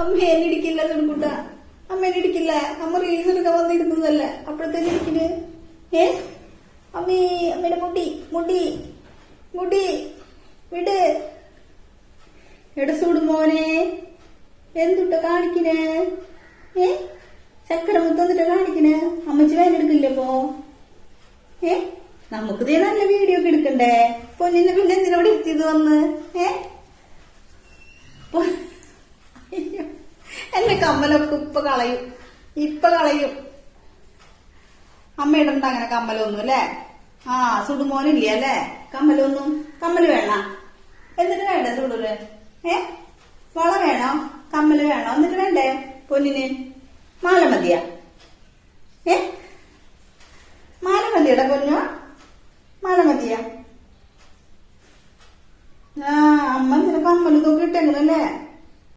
അമ്മ എന്നെ ഇടിക്കില്ല തൊടുക്കൂട്ട അമ്മ എന്നെ ഇടിക്കില്ല. അമ്മ റീൽസ് എടുക്കാൻ വന്നിരുന്നതല്ലേ? അപ്പോഴത്തേന് ഇരിക്കുന്നു ഏ? അമ്മീ അമ്മയുടെ മുടി മുടി മുടി. വിട്. എടസൂട് മോനെ. എന്തുട്ട കാണിക്കണേ? ഏ? ചക്കര മുത്തന്നിട്ട് കാണിക്കണേ? അമ്മച്ചി വേനെടുക്കില്ലപ്പോ ഏ? നമുക്ക് ദേ നല്ല വീഡിയോ ഒക്കെ എടുക്കണ്ടേ? പൊന്നിന് പിന്നെ എന്തിനോട് എത്തിയത് വന്ന്? ഏ. എന്റെ കമ്മലൊക്കെ ഇപ്പൊ കളയും. ഇപ്പൊ കളയും. അമ്മ അങ്ങനെ കമ്മലൊന്നും അല്ലേ? ആ സുടുമോനില്ല അല്ലേ? കമ്മലൊന്നും. കമ്മൽ വേണ. എന്നിട്ട് വേണ്ടേ സുടുൽ ഏ? വള വേണോ? കമ്മൽ വേണോ? എന്നിട്ട് വേണ്ടേ പൊന്നിന്? മാല മതിയാ. ഏ? മാല മതിയട പൊന്നു. മാല മതിയാ. ആ അമ്മ നിനക്ക് അമ്മലൊക്കെ ഇട്ടെങ്കിലല്ലേ